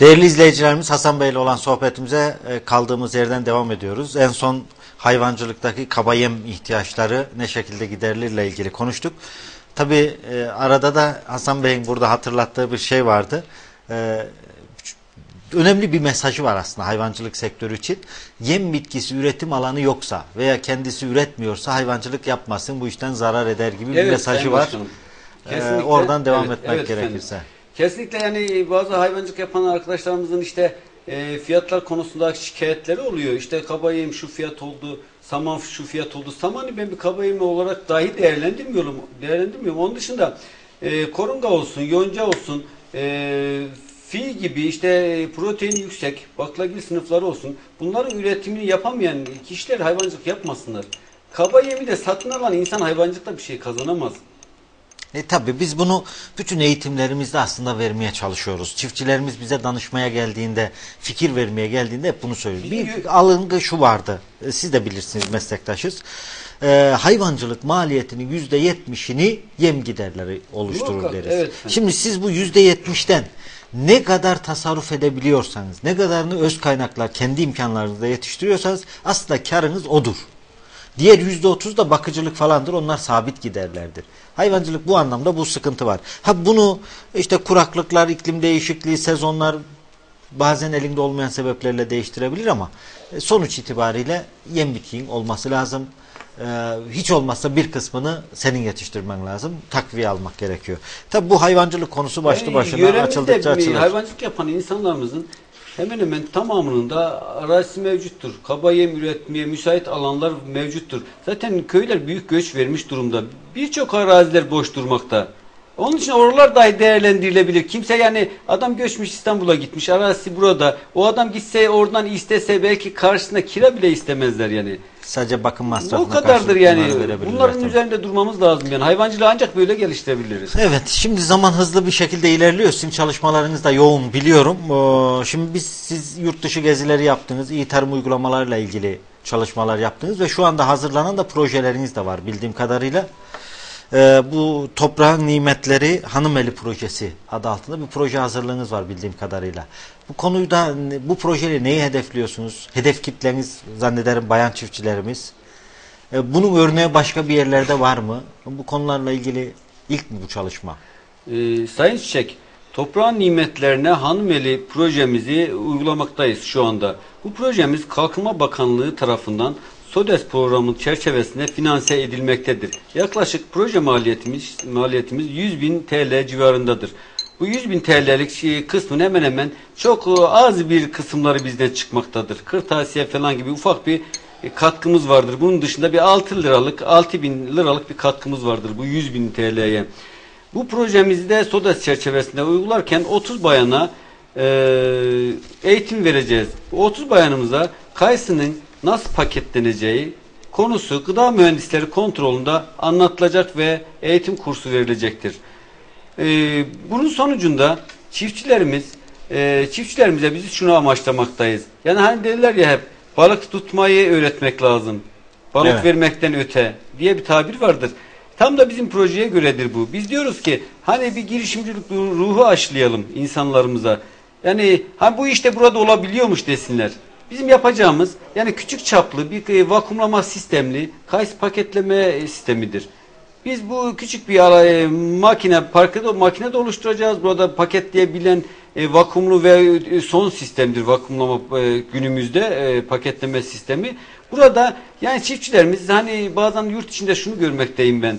Değerli izleyicilerimiz Hasan Bey ile olan sohbetimize e, kaldığımız yerden devam ediyoruz. En son hayvancılıktaki kaba yem ihtiyaçları ne şekilde giderilirle ilgili konuştuk. Tabi e, arada da Hasan Bey'in burada hatırlattığı bir şey vardı. E, önemli bir mesajı var aslında hayvancılık sektörü için. Yem bitkisi üretim alanı yoksa veya kendisi üretmiyorsa hayvancılık yapmasın bu işten zarar eder gibi bir Evet, mesajı Sayın var. Ee, oradan devam Evet, etmek evet efendim. Kesinlikle yani bazı hayvancılık yapan arkadaşlarımızın işte e, fiyatlar konusunda şikayetleri oluyor. İşte kaba yem şu fiyat oldu, saman şu fiyat oldu. Samanı ben bir kaba yem olarak dahi değerlendirmiyorum. Değerlendirmiyorum. Onun dışında e, korunga olsun, yonca olsun, e, fi gibi işte protein yüksek, baklagil sınıfları olsun. Bunların üretimini yapamayan kişiler hayvancılık yapmasınlar. Kaba yemi de satın alan insan hayvancılıkta bir şey kazanamaz. E tabi biz bunu bütün eğitimlerimizde aslında vermeye çalışıyoruz. Çiftçilerimiz bize danışmaya geldiğinde, fikir vermeye geldiğinde hep bunu söylüyoruz. Bir algı şu vardı, e, siz de bilirsiniz meslektaşız. E, hayvancılık maliyetinin yüzde yetmişini yem giderleri oluşturur deriz. evet. Şimdi siz bu yüzde yetmişten ne kadar tasarruf edebiliyorsanız, ne kadarını öz kaynaklar, kendi imkanlarınızda yetiştiriyorsanız aslında karınız odur. Diğer yüzde otuz da bakıcılık falandır. Onlar sabit giderlerdir. Hayvancılık bu anlamda bu sıkıntı var. Ha bunu işte kuraklıklar, iklim değişikliği, sezonlar bazen elinde olmayan sebeplerle değiştirebilir ama e, sonuç itibariyle yem bitkiğin olması lazım. Ee, hiç olmazsa bir kısmını senin yetiştirmen lazım. Takviye almak gerekiyor. Tabi bu hayvancılık konusu başlı Yani başına yöremizde açıldıkça açılır. Hayvancılık yapan insanlarımızın hemen hemen tamamının da arazisi mevcuttur. Kaba yem üretmeye müsait alanlar mevcuttur. Zaten köyler büyük göç vermiş durumda. Birçok araziler boş durmakta. Onun için oralar dahi değerlendirilebilir. Kimse yani adam göçmüş İstanbul'a gitmiş arazisi burada. O adam gitse oradan istese belki karşısına kira bile istemezler yani. Sadece bakım masrafına O kadardır yani. Bunların tabii. üzerinde durmamız lazım yani. Hayvancılığı ancak böyle geliştirebiliriz. Evet, şimdi zaman hızlı bir şekilde ilerliyor. Sizin çalışmalarınız da yoğun biliyorum. Ee, Şimdi biz siz yurt dışı gezileri yaptınız, iyi tarım uygulamalarıyla ilgili çalışmalar yaptınız ve şu anda hazırlanan da projeleriniz de var bildiğim kadarıyla. Ee, bu toprağın nimetleri hanımeli projesi adı altında bir proje hazırlığınız var bildiğim kadarıyla. Bu konuyu da bu projeyle neyi hedefliyorsunuz? Hedef kitleniz zannederim bayan çiftçilerimiz. Ee, bunun örneği başka bir yerlerde var mı? Bu konularla ilgili ilk mi bu çalışma? Ee, Sayın Çiçek, toprağın nimetlerine hanımeli projemizi uygulamaktayız şu anda. Bu projemiz Kalkınma Bakanlığı tarafından SODES programı çerçevesinde finanse edilmektedir. Yaklaşık proje maliyetimiz maliyetimiz 100 bin TL civarındadır. Bu 100 bin TL'lik şey, kısmın hemen hemen çok e, az bir kısımları bizden çıkmaktadır. Kırtasiye falan gibi ufak bir e, katkımız vardır. Bunun dışında bir 6 liralık, 6 bin liralık bir katkımız vardır bu 100 bin TL'ye. Bu projemizi de SODES çerçevesinde uygularken 30 bayana e, eğitim vereceğiz. Bu 30 bayanımıza kayısının nasıl paketleneceği konusu gıda mühendisleri kontrolünde anlatılacak ve eğitim kursu verilecektir. E, bunun sonucunda çiftçilerimiz e, çiftçilerimize biz şunu amaçlamaktayız. Yani hani derler ya hep balık tutmayı öğretmek lazım. Balık Evet. vermekten öte diye bir tabir vardır. Tam da bizim projeye göredir bu. Biz diyoruz ki hani bir girişimcilik ruhu aşılayalım insanlarımıza. Yani ha bu işte burada olabiliyormuş desinler. Bizim yapacağımız yani küçük çaplı bir e, vakumlama sistemli kayısı paketleme sistemidir. Biz bu küçük bir ara, e, makine, parkede makine de oluşturacağız. Burada paketleyebilen e, vakumlu ve e, son sistemdir vakumlama e, günümüzde e, paketleme sistemi. Burada yani çiftçilerimiz hani bazen yurt içinde şunu görmekteyim ben.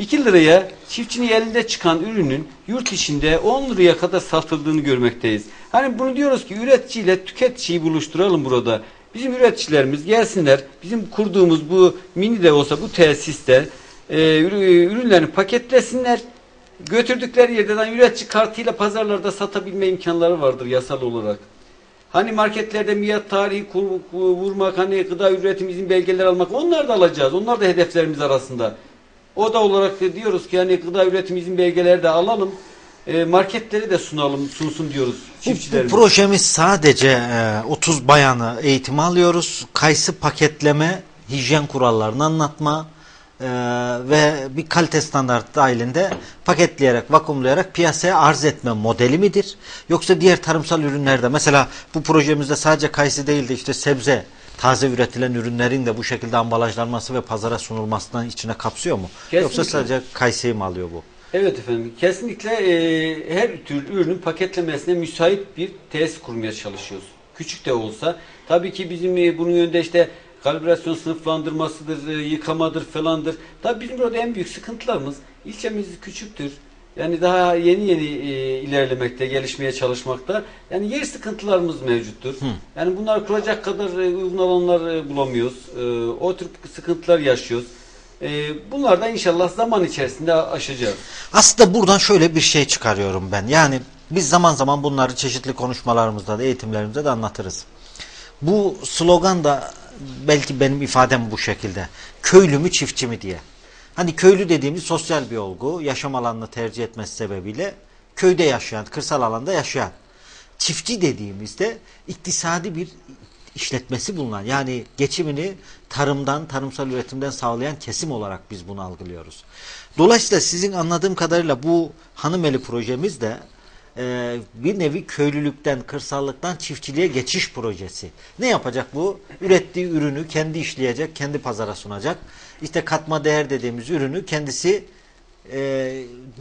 2 liraya çiftçinin elinde çıkan ürünün yurt içinde 10 liraya kadar satıldığını görmekteyiz. Hani bunu diyoruz ki üreticiyle tüketiciyi buluşturalım burada. Bizim üreticilerimiz gelsinler bizim kurduğumuz bu mini de olsa bu tesiste e, ürü- ürünlerini paketlesinler. Götürdükleri yerden üretici kartıyla pazarlarda satabilme imkanları vardır yasal olarak. Hani marketlerde miyat tarihi kur- kur- vurmak, hani gıda üretim izin belgeleri almak onlar da alacağız. Onlar da hedeflerimiz arasında. O da olarak diyoruz ki hani gıda üretim izin belgeleri de alalım. E, marketleri de sunalım, sunsun diyoruz Bu, bu çiftçilerimiz. projemiz sadece e, 30 bayanı eğitim alıyoruz. Kayısı paketleme, hijyen kurallarını anlatma, e, ve bir kalite standartı dahilinde paketleyerek, vakumlayarak piyasaya arz etme modeli midir? Yoksa diğer tarımsal ürünlerde mesela bu projemizde sadece kayısı değil de işte sebze, taze üretilen ürünlerin de bu şekilde ambalajlanması ve pazara sunulmasından içine kapsıyor mu? Kesinlikle. Yoksa sadece kayısıyı mı alıyor bu? Evet efendim. Kesinlikle e, her tür ürünün paketlemesine müsait bir tesis kurmaya çalışıyoruz. Küçük de olsa. Tabii ki bizim e, bunun yönünde işte kalibrasyon sınıflandırmasıdır, e, yıkamadır falandır. Tabii bizim burada en büyük sıkıntılarımız ilçemiz küçüktür. Yani daha yeni yeni e, ilerlemekte, gelişmeye çalışmakta. Yani yer sıkıntılarımız mevcuttur. Yani bunlar kuracak kadar e, uygun alanlar e, bulamıyoruz. E, o tür sıkıntılar yaşıyoruz. E, bunlar da inşallah zaman içerisinde aşacağız. Aslında buradan şöyle bir şey çıkarıyorum ben. Yani biz zaman zaman bunları çeşitli konuşmalarımızda da eğitimlerimizde de anlatırız. Bu slogan da belki benim ifadem bu şekilde. Köylü mü çiftçi mi diye. Hani köylü dediğimiz sosyal bir olgu. Yaşam alanını tercih etmesi sebebiyle köyde yaşayan, kırsal alanda yaşayan. Çiftçi dediğimizde iktisadi bir işletmesi bulunan yani geçimini tarımdan, tarımsal üretimden sağlayan kesim olarak biz bunu algılıyoruz. Dolayısıyla sizin anladığım kadarıyla bu Hanımeli projemiz de e, bir nevi köylülükten, kırsallıktan çiftçiliğe geçiş projesi. Ne yapacak bu? Ürettiği ürünü kendi işleyecek, kendi pazara sunacak. İşte katma değer dediğimiz ürünü kendisi e,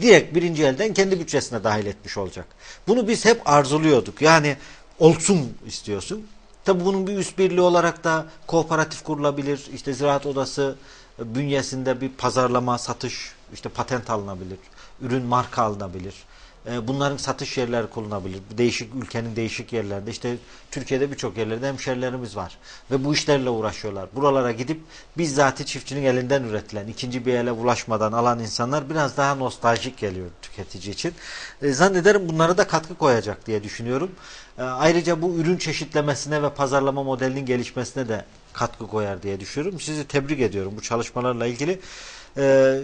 direkt birinci elden kendi bütçesine dahil etmiş olacak. Bunu biz hep arzuluyorduk. Yani olsun istiyorsun. Tabi bunun bir üst birliği olarak da kooperatif kurulabilir. İşte ziraat odası bünyesinde bir pazarlama, satış, işte patent alınabilir. Ürün marka alınabilir. E, Bunların satış yerleri kullanılabilir. Değişik ülkenin değişik yerlerinde işte Türkiye'de birçok yerlerde hemşerilerimiz var. Ve bu işlerle uğraşıyorlar. Buralara gidip bizzati çiftçinin elinden üretilen, ikinci bir ele ulaşmadan alan insanlar biraz daha nostaljik geliyor tüketici için. E, zannederim bunlara da katkı koyacak diye düşünüyorum. E, ayrıca bu ürün çeşitlemesine ve pazarlama modelinin gelişmesine de katkı koyar diye düşünüyorum. Sizi tebrik ediyorum bu çalışmalarla ilgili. E,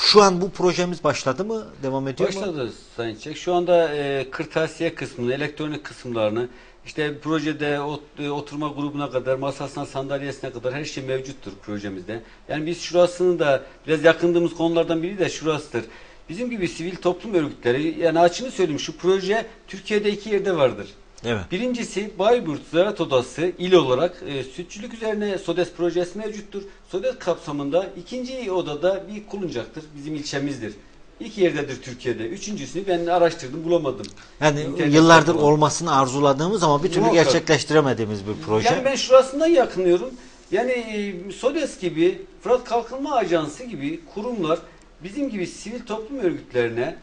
şu an bu projemiz başladı mı? Devam ediyor mu? Başladı Sayın Çiçek. Şu anda e, kırtasiye kısmını, elektronik kısımlarını, işte projede ot- e, oturma grubuna kadar, masasına, sandalyesine kadar her şey mevcuttur projemizde. Yani biz şurasını da biraz yakındığımız konulardan biri de şurasıdır. Bizim gibi sivil toplum örgütleri, yani açını söyleyeyim şu proje Türkiye'de iki yerde vardır. Evet. Birincisi Bayburt Ziraat Odası il olarak e, sütçülük üzerine SODES projesi mevcuttur. SODES kapsamında ikinci odada bir kuluncaktır. Bizim ilçemizdir. İki yerdedir Türkiye'de. Üçüncüsünü ben araştırdım bulamadım. Yani İnternette yıllardır bulamadım. olmasını arzuladığımız ama bir türlü Muhakkak. gerçekleştiremediğimiz bir proje. Yani ben şurasından yakınıyorum. Yani e, SODES gibi, Fırat Kalkınma Ajansı gibi kurumlar bizim gibi sivil toplum örgütlerine,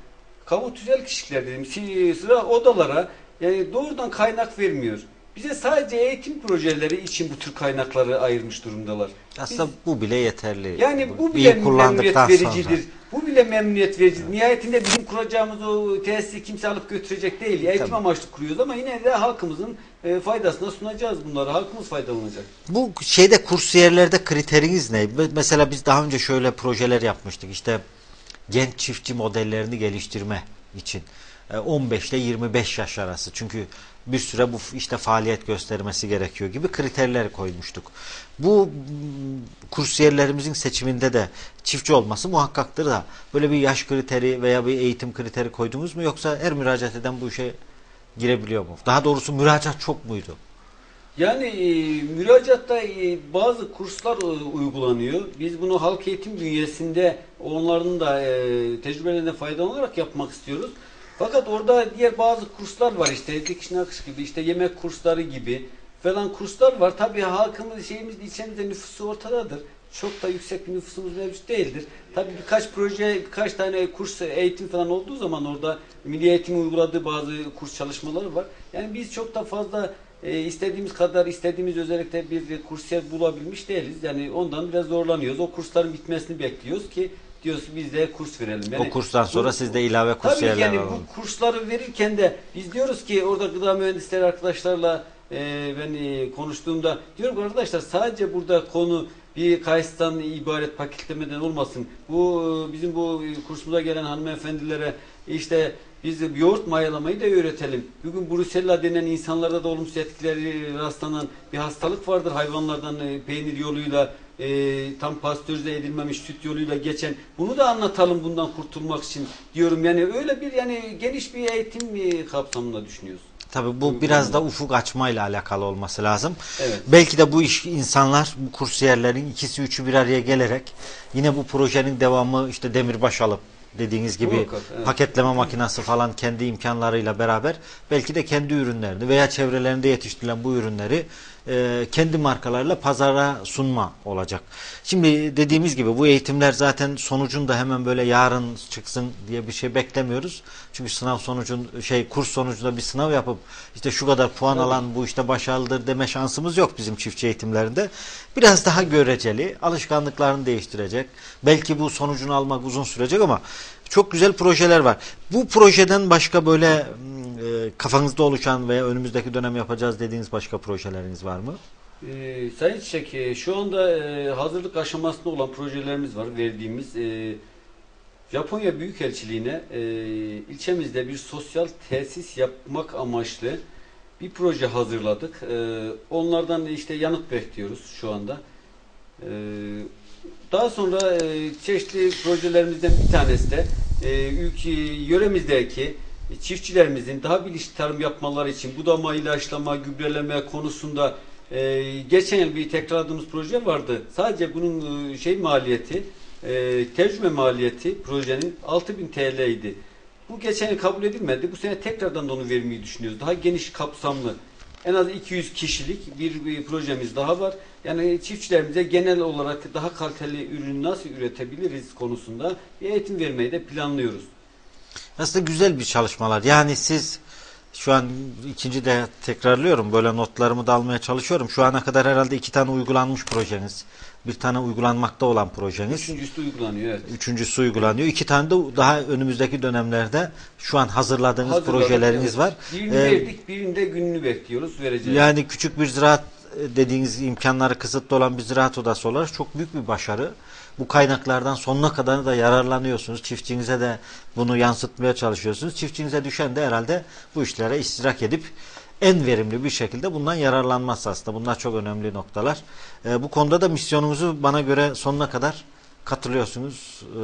kamu tüzel kişiler dedim, si- sıra odalara yani doğrudan kaynak vermiyor. Bize sadece eğitim projeleri için bu tür kaynakları ayırmış durumdalar. Aslında Biz- bu bile yeterli. yani bu iyi bile memnuniyet vericidir. sonra. Bu bile memnuniyet vericidir. Nihayetinde bizim kuracağımız o tesisi kimse alıp götürecek değil. Eğitim Tabii. amaçlı kuruyoruz ama yine de halkımızın e, faydasına sunacağız bunları. Halkımız faydalanacak. Bu şeyde kursiyerlerde kriteriniz ne? Me- Mesela biz daha önce şöyle projeler yapmıştık. İşte genç çiftçi modellerini geliştirme için. E, 15 ile 25 yaş arası. Çünkü bir süre bu işte faaliyet göstermesi gerekiyor gibi kriterler koymuştuk. Bu kursiyerlerimizin seçiminde de çiftçi olması muhakkaktır da böyle bir yaş kriteri veya bir eğitim kriteri koydunuz mu yoksa her müracaat eden bu işe girebiliyor mu? Daha doğrusu müracaat çok muydu? Yani e, müracaatta e, bazı kurslar e, uygulanıyor. Biz bunu halk eğitim bünyesinde onların da e, tecrübelerinden faydalanarak yapmak istiyoruz. Fakat orada diğer bazı kurslar var işte dikiş nakış gibi işte yemek kursları gibi falan kurslar var. Tabii halkımız şeyimiz ilçemizde nüfusu ortadadır. Çok da yüksek bir nüfusumuz mevcut değildir. Tabii birkaç proje, birkaç tane kurs, eğitim falan olduğu zaman orada milli eğitim uyguladığı bazı kurs çalışmaları var. Yani biz çok da fazla e, istediğimiz kadar istediğimiz özellikle bir kursiyer bulabilmiş değiliz. Yani ondan biraz zorlanıyoruz. O kursların bitmesini bekliyoruz ki diyoruz biz de kurs verelim. Yani o kurstan sonra bu- siz de ilave Tabii kursiyerler yani alalım. bu kursları verirken de biz diyoruz ki orada gıda mühendisleri arkadaşlarla e, ben e, konuştuğumda diyorum ki arkadaşlar sadece burada konu bir kayısıdan ibaret paketlemeden olmasın. Bu e, bizim bu e, kursumuza gelen hanımefendilere işte biz yoğurt mayalamayı da öğretelim. Bugün Brusella denen insanlarda da olumsuz etkileri rastlanan bir hastalık vardır. Hayvanlardan e, peynir yoluyla e, tam pastörize edilmemiş süt yoluyla geçen bunu da anlatalım bundan kurtulmak için diyorum. Yani öyle bir yani geniş bir eğitim kapsamında düşünüyoruz. Tabii bu biraz da ufuk açmayla alakalı olması lazım. Evet. Belki de bu iş insanlar, bu kursiyerlerin ikisi üçü bir araya gelerek yine bu projenin devamı işte demirbaş alıp dediğiniz gibi Muhakkak, evet. paketleme makinesi falan kendi imkanlarıyla beraber belki de kendi ürünlerini veya çevrelerinde yetiştirilen bu ürünleri e, kendi markalarıyla pazara sunma olacak. Şimdi dediğimiz gibi bu eğitimler zaten sonucunda hemen böyle yarın çıksın diye bir şey beklemiyoruz. Çünkü sınav sonucun şey kurs sonucunda bir sınav yapıp işte şu kadar puan Tabii. alan bu işte başarılıdır deme şansımız yok bizim çiftçi eğitimlerinde. Biraz daha göreceli, alışkanlıklarını değiştirecek. Belki bu sonucunu almak uzun sürecek ama çok güzel projeler var. Bu projeden başka böyle e, kafanızda oluşan veya önümüzdeki dönem yapacağız dediğiniz başka projeleriniz var mı? Ee, Sayın Çiçek, e, şu anda e, hazırlık aşamasında olan projelerimiz var verdiğimiz. E, Japonya Büyükelçiliğine e, ilçemizde bir sosyal tesis yapmak amaçlı bir proje hazırladık. E, onlardan işte yanıt bekliyoruz şu anda. E, daha sonra e, çeşitli projelerimizden bir tanesi de e, ülke, yöremizdeki çiftçilerimizin daha bilinçli tarım yapmaları için budama, ilaçlama, gübreleme konusunda e, geçen yıl bir tekrarladığımız proje vardı. Sadece bunun e, şey maliyeti, e, tecrübe maliyeti projenin 6000 TL idi. Bu geçen yıl kabul edilmedi. Bu sene tekrardan da onu vermeyi düşünüyoruz. Daha geniş kapsamlı. En az 200 kişilik bir, bir projemiz daha var. Yani çiftçilerimize genel olarak daha kaliteli ürün nasıl üretebiliriz konusunda bir eğitim vermeyi de planlıyoruz. Aslında güzel bir çalışmalar. Yani siz şu an ikinci de tekrarlıyorum. Böyle notlarımı da almaya çalışıyorum. Şu ana kadar herhalde iki tane uygulanmış projeniz. Bir tane uygulanmakta olan projeniz. Üçüncüsü uygulanıyor evet. Üçüncüsü uygulanıyor. İki tane de daha önümüzdeki dönemlerde şu an hazırladığınız Hazırladık, projeleriniz evet. var. Birini Ee, verdik, birinde gününü bekliyoruz, vereceğiz. Yani küçük bir ziraat e, dediğiniz imkanları kısıtlı olan bir ziraat odası olarak çok büyük bir başarı. Bu kaynaklardan sonuna kadar da yararlanıyorsunuz. Çiftçinize de bunu yansıtmaya çalışıyorsunuz. Çiftçinize düşen de herhalde bu işlere iştirak edip en verimli bir şekilde bundan yararlanması aslında. Bunlar çok önemli noktalar. E, bu konuda da misyonunuzu bana göre sonuna kadar katılıyorsunuz, e,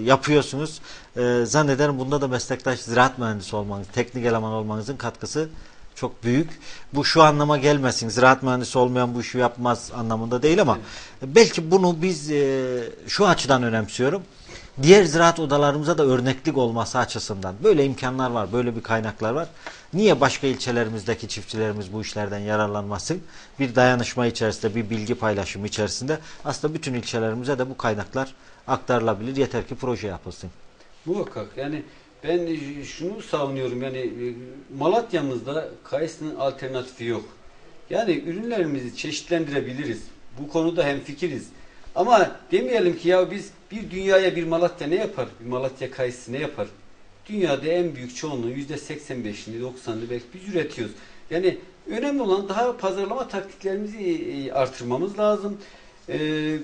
yapıyorsunuz. E, zannederim bunda da meslektaş ziraat mühendisi olmanız, teknik eleman olmanızın katkısı çok büyük. Bu şu anlama gelmesin. Ziraat mühendisi olmayan bu işi yapmaz anlamında değil ama belki bunu biz e, şu açıdan önemsiyorum. Diğer ziraat odalarımıza da örneklik olması açısından böyle imkanlar var, böyle bir kaynaklar var. Niye başka ilçelerimizdeki çiftçilerimiz bu işlerden yararlanmasın? Bir dayanışma içerisinde, bir bilgi paylaşımı içerisinde aslında bütün ilçelerimize de bu kaynaklar aktarılabilir. Yeter ki proje yapılsın. Muhakkak yani ben e, şunu savunuyorum yani e, Malatya'mızda kayısının alternatifi yok. Yani ürünlerimizi çeşitlendirebiliriz. Bu konuda hemfikiriz. Ama demeyelim ki ya biz bir dünyaya bir Malatya ne yapar? Bir Malatya kayısı ne yapar? Dünyada en büyük çoğunluğu %85'ini 90'ını belki biz üretiyoruz. Yani önemli olan daha pazarlama taktiklerimizi e, artırmamız lazım. Ee,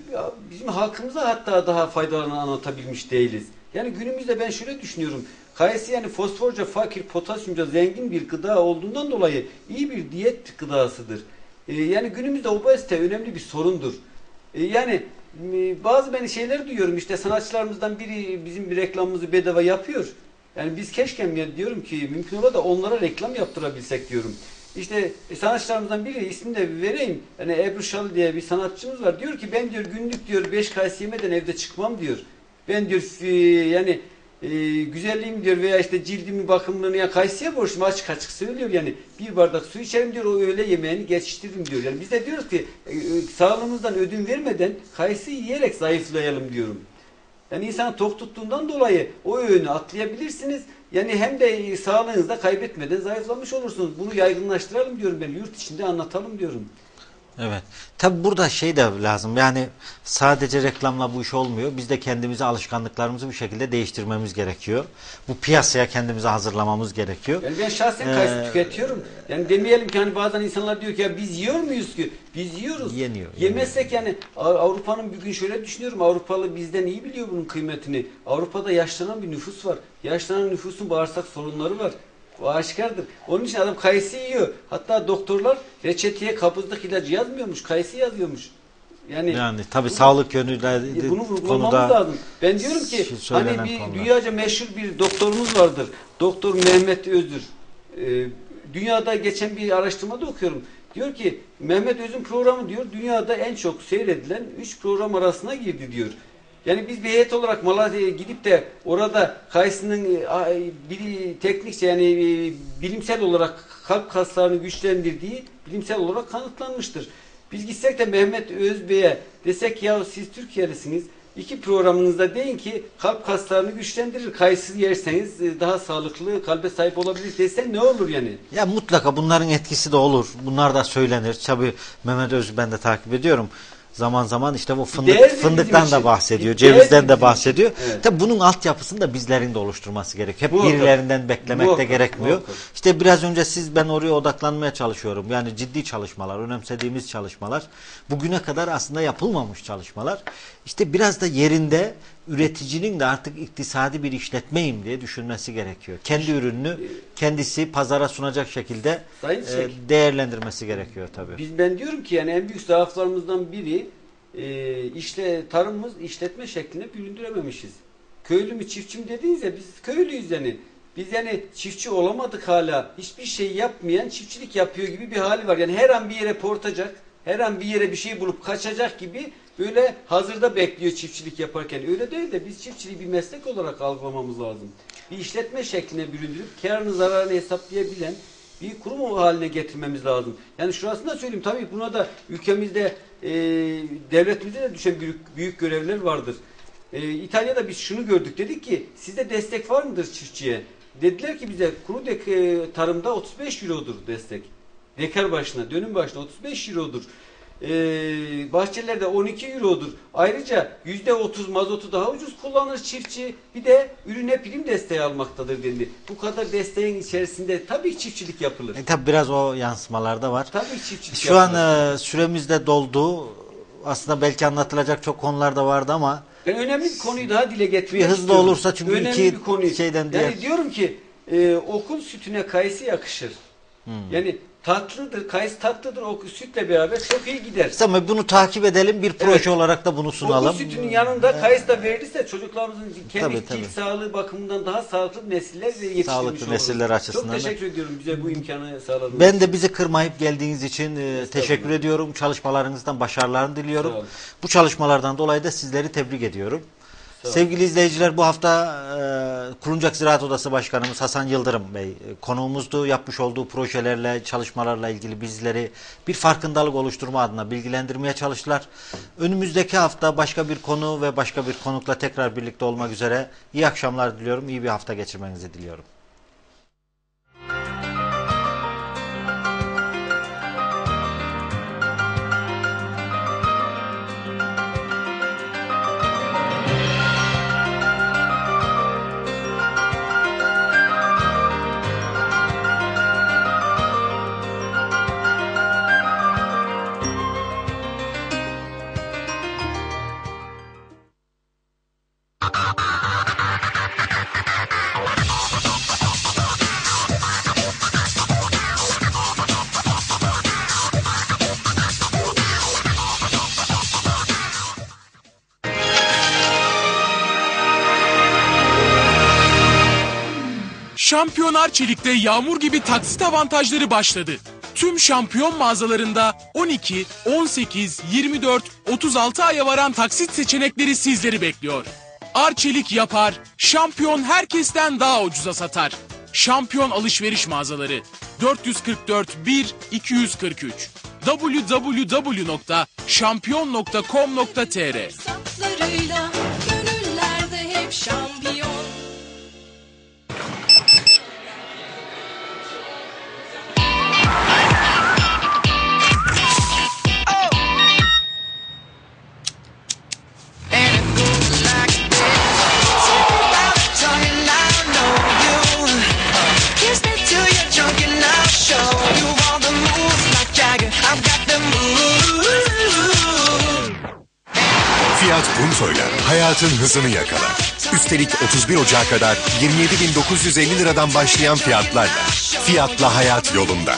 bizim halkımıza hatta daha faydalarını anlatabilmiş değiliz. Yani günümüzde ben şöyle düşünüyorum. Kayısı yani fosforca fakir, potasyumca zengin bir gıda olduğundan dolayı iyi bir diyet gıdasıdır. Ee, yani günümüzde obezite önemli bir sorundur. Ee, yani e, bazı ben şeyler duyuyorum işte sanatçılarımızdan biri bizim bir reklamımızı bedava yapıyor. Yani biz keşke diyorum ki mümkün ola da onlara reklam yaptırabilsek diyorum. İşte e, sanatçılarımızdan biri ismini de vereyim. Yani Ebru Şalı diye bir sanatçımız var. Diyor ki ben diyor günlük diyor 5 kayısı yemeden evde çıkmam diyor. Ben diyor e, yani e, güzelliğim diyor veya işte cildimi bakımlığını ya kayısıya borçluyum açık açık söylüyor yani bir bardak su içerim diyor o öğle yemeğini geçiştiririm diyor. Yani biz de diyoruz ki e, e, sağlığımızdan ödün vermeden kayısı yiyerek zayıflayalım diyorum. Yani insanı tok tuttuğundan dolayı o öğünü atlayabilirsiniz. Yani hem de sağlığınızı da kaybetmeden zayıflamış olursunuz. Bunu yaygınlaştıralım diyorum ben. Yurt içinde anlatalım diyorum. Evet. Tabi burada şey de lazım. Yani sadece reklamla bu iş olmuyor. Biz de kendimizi alışkanlıklarımızı bir şekilde değiştirmemiz gerekiyor. Bu piyasaya kendimizi hazırlamamız gerekiyor. Yani ben şahsen Ee, kayısı tüketiyorum. Yani demeyelim ki hani bazen insanlar diyor ki ya biz yiyor muyuz ki? Biz yiyoruz. Yeniyor, Yemezsek yani Av- Avrupa'nın bir gün şöyle düşünüyorum. Avrupalı bizden iyi biliyor bunun kıymetini. Avrupa'da yaşlanan bir nüfus var. Yaşlanan nüfusun bağırsak sorunları var. O aşikardır. Onun için adam kayısı yiyor. Hatta doktorlar reçeteye kabızlık ilacı yazmıyormuş. Kayısı yazıyormuş. Yani, Yani tabii sağlık yönüyle e, bunu vurgulamamız konuda lazım. Ben diyorum ki hani bir konular. dünyaca meşhur bir doktorumuz vardır. Doktor Mehmet Özdür. Ee, dünyada geçen bir araştırmada okuyorum. Diyor ki Mehmet Öz'ün programı diyor dünyada en çok seyredilen 3 program arasına girdi diyor. Yani biz bir heyet olarak Malatya'ya gidip de orada Kayısı'nın e, e, bili- teknikçe yani e, bilimsel olarak kalp kaslarını güçlendirdiği bilimsel olarak kanıtlanmıştır. Biz gitsek de Mehmet Özbey'e desek ya siz Türkiye'lisiniz iki programınızda deyin ki kalp kaslarını güçlendirir. Kayısı yerseniz daha sağlıklı kalbe sahip olabilir desen ne olur yani? Ya mutlaka bunların etkisi de olur. Bunlar da söylenir. Tabii Mehmet Öz'ü ben de takip ediyorum. Zaman zaman işte bu fındık, Değerli fındıktan da bahsediyor. Değerli Cevizden de bahsediyor. Evet. Tabii bunun altyapısını da bizlerin de oluşturması gerekiyor. Hep Muhakkak. birilerinden beklemek de Muhakkak, gerekmiyor. muhakkak. İşte biraz önce siz ben oraya odaklanmaya çalışıyorum. Yani ciddi çalışmalar, önemsediğimiz çalışmalar. Bugüne kadar aslında yapılmamış çalışmalar. İşte biraz da yerinde üreticinin de artık iktisadi bir işletmeyim diye düşünmesi gerekiyor. Kendi ürününü kendisi pazara sunacak şekilde Sayın e, değerlendirmesi gerekiyor tabii. Biz ben diyorum ki yani en büyük zaaflarımızdan biri e, işte tarımımız işletme şekline büründürememişiz. Köylü mü çiftçi mi dediğiniz ya biz köylüyüz yani. Biz yani çiftçi olamadık hala. Hiçbir şey yapmayan çiftçilik yapıyor gibi bir hali var. Yani her an bir yere portacak, her an bir yere bir şey bulup kaçacak gibi böyle hazırda bekliyor çiftçilik yaparken. Öyle değil de biz çiftçiliği bir meslek olarak algılamamız lazım. Bir işletme şekline büründürüp karını zararını hesaplayabilen bir kurum haline getirmemiz lazım. Yani şurasını da söyleyeyim tabii buna da ülkemizde e, devletimizde de düşen büyük, büyük görevler vardır. E, İtalya'da biz şunu gördük dedik ki sizde destek var mıdır çiftçiye? Dediler ki bize kuru dek, e, tarımda 35 eurodur destek. Dekar başına, dönüm başına 35 eurodur. Ee, bahçelerde 12 eurodur. Ayrıca %30 mazotu daha ucuz kullanır çiftçi. Bir de ürüne prim desteği almaktadır dedi. Bu kadar desteğin içerisinde tabii çiftçilik yapılır. E, tabii biraz o yansımalarda var. Tabii çiftçilik Şu yapılır. an e, süremiz de doldu. Aslında belki anlatılacak çok konular da vardı ama Ben önemli bir konuyu daha dile getirmek Bir hızlı istiyorum. olursa çünkü önemli iki bir konuyu. şeyden diğer- Yani diyorum ki e, okul sütüne kayısı yakışır. Hmm. Yani tatlıdır, kayısı tatlıdır. O sütle beraber çok iyi gider. Ama bunu takip edelim. Bir proje Evet. olarak da bunu sunalım. Okul sütünün yanında kayısı da verirse çocuklarımızın kendi Tabii, cilt tabii. sağlığı bakımından daha sağlıklı nesiller yetiştirmiş Sağlıklı oluruz. nesiller açısından da. Çok teşekkür ediyorum bize bu imkanı sağladığınız Ben de bizi kırmayıp geldiğiniz için e, teşekkür ediyorum. Çalışmalarınızdan başarılarını diliyorum. Sağ olun. Bu çalışmalardan dolayı da sizleri tebrik ediyorum. Sevgili izleyiciler bu hafta e, Kurumcak Ziraat Odası Başkanımız Hasan Yıldırım Bey e, konuğumuzdu. Yapmış olduğu projelerle, çalışmalarla ilgili bizleri bir farkındalık oluşturma adına bilgilendirmeye çalıştılar. Önümüzdeki hafta başka bir konu ve başka bir konukla tekrar birlikte olmak üzere iyi akşamlar diliyorum. İyi bir hafta geçirmenizi diliyorum. Şampiyonlar Çelik'te yağmur gibi taksit avantajları başladı. Tüm şampiyon mağazalarında 12, 18, 24, 36 aya varan taksit seçenekleri sizleri bekliyor. Arçelik yapar, şampiyon herkesten daha ucuza satar. Şampiyon alışveriş mağazaları 444 1 243 www.şampiyon.com.tr hayatın hızını yakalar. Üstelik 31 Ocak'a kadar 27.950 liradan başlayan fiyatlarla. Fiyatla hayat yolunda.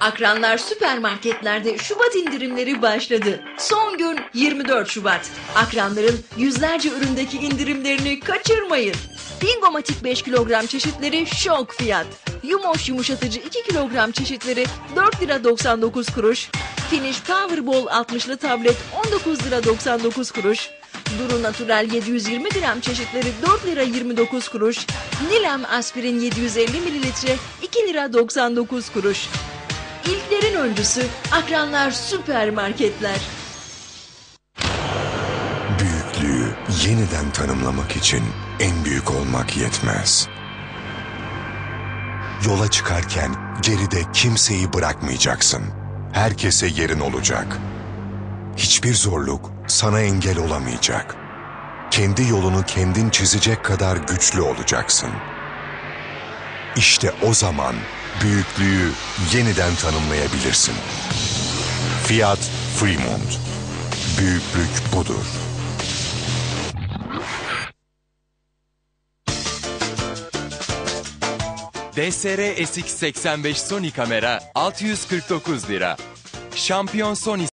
Akranlar süpermarketlerde Şubat indirimleri başladı. Son gün 24 Şubat. Akranların yüzlerce üründeki indirimlerini kaçırmayın. Bingomatik 5 kilogram çeşitleri şok fiyat. Yumoş yumuşatıcı 2 kilogram çeşitleri 4 lira 99 kuruş. Finish Powerball 60'lı tablet 19 lira 99 kuruş. Duru Natural 720 gram çeşitleri 4 lira 29 kuruş. Nilem aspirin 750 mililitre 2 lira 99 kuruş. İlklerin öncüsü Akranlar Süpermarketler. Büyüklüğü yeniden tanımlamak için en büyük olmak yetmez. Yola çıkarken geride kimseyi bırakmayacaksın. Herkese yerin olacak. Hiçbir zorluk sana engel olamayacak. Kendi yolunu kendin çizecek kadar güçlü olacaksın. İşte o zaman büyüklüğü yeniden tanımlayabilirsin. Fiat Fremont. Büyüklük budur. DSR SX85 Sony kamera 649 lira. Şampiyon Sony